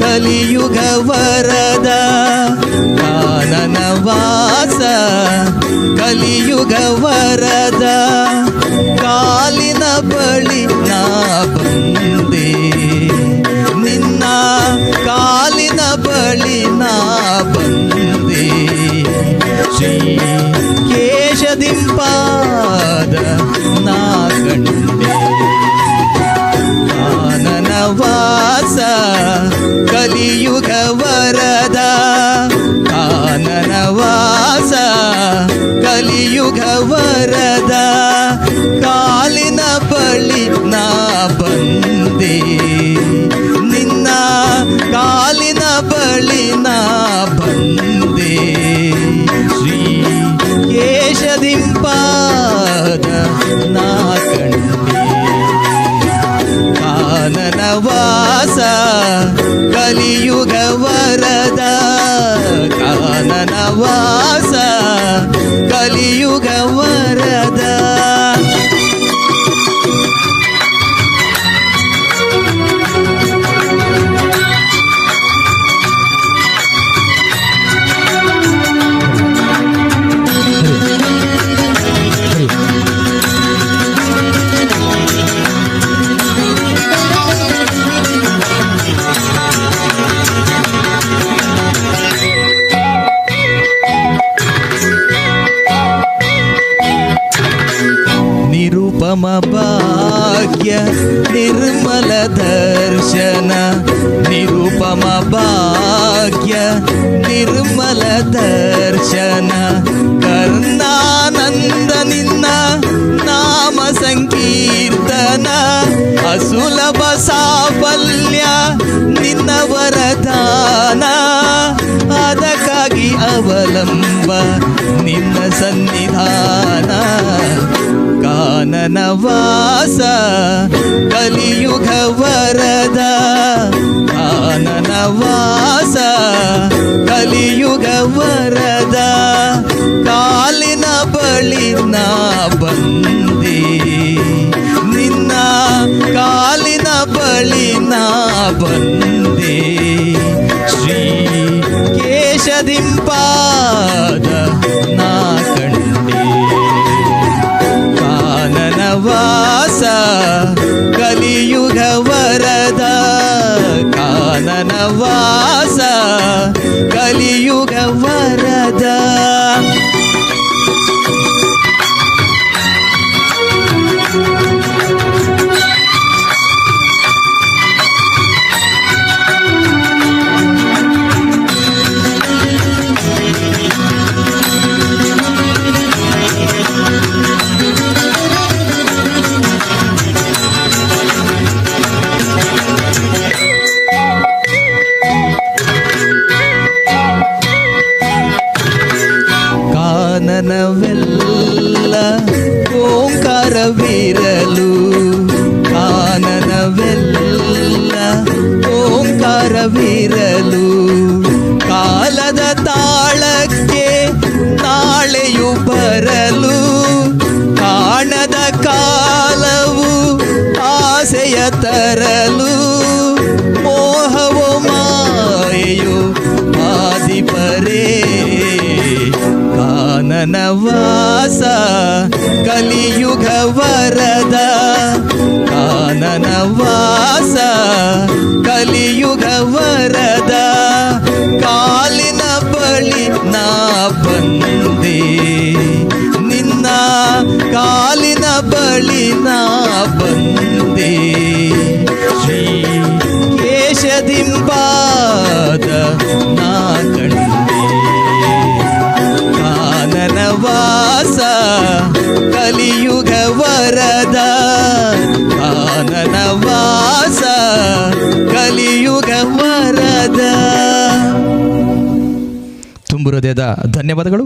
ಕಲಿಯುಗ ವರದ ಕಾನನ ವಾಸ ಕಲಿಯುಗ ವರದ ಕಾಲಿನ ಬಳಿ ನಾ ಬಂದೆ. ನಿನ್ನ ಕಾಲಿನ ಬಳಿ ನಾ ಬಂದೆ. ಶ್ರೀ ಕೇಶದಿಂಪಾದ ನಾ ಕಂಡೆ ಕಾನನ ವರದ ಕಾಲಿನ ಬಳಿ ನಾ ಬಂದೆ. ನಿನ್ನ ಕಾಲಿನ ಬಳಿ ನಾ ಬಂದೆ. ಶ್ರೀ ಕೇಶದಿಂಪಾದ ನಾ ಕಂಡೆ. ಕಾನನ ವಾಸ ಕಲಿಯುಗ ಕಲಿಯುಗ ಭಾಗ್ಯ, ನಿರ್ಮಲ ದರ್ಶನ, ನಿರುಪಮ ಭಾಗ್ಯ, ನಿರ್ಮಲ ದರ್ಶನ. ಕರ್ಣಾನಂದ ನಿನ್ನ ನಾಮ ಸಂಕೀರ್ತನ, ಅಸುಲಭ ಸಾಫಲ್ಯ ನಿನ್ನ ವರದಾನ. ಅದಕ್ಕಾಗಿ ಅವಲಂಬ ನಿನ್ನ ಸನ್ನಿಧಾನ. ಕಾನನ ವಾಸ, ಕಲಿಯುಗ ವರದ ಕಾನನ ವಾಸ, ಕಲಿಯುಗ ವರದ ಕಾಲಿನ ಬಳಿ ನಾ ಬಂದಿ. ನಿನ್ನ ಕಾಲಿನ ಬಳಿ ನಾ ಬಂದಿ. ಶ್ರೀ ಕೇಶದಿಂಪಾದ ಕಾನನವೆಲ್ಲ ಓಂಕಾರವಿರಲು ಕಾನನವೆಲ್ಲ ಓಂಕಾರವಿರಲು ಕಾಲದ ತಾಳಕ್ಕೆ ನಾಳೆಯು ಬರಲು ಕಾಣದ ಕಾಲವು ಕಾನನ ವಾಸ ಕಲಿಯುಗ ವರದ ಕಾನನ ವಾಸ ಕಲಿಯುಗ ವರದ ಕಾಲಿನ ಬಳಿ ನಾ ಬಂದೆ. ನಿನ್ನ ಕಾಲಿನ ಬಳಿ ನಾ ಬಂದೆ. ಶ್ರೀ ಕೇಶದಿಂಪಾದ ಹೃದಯದ ಧನ್ಯವಾದಗಳು.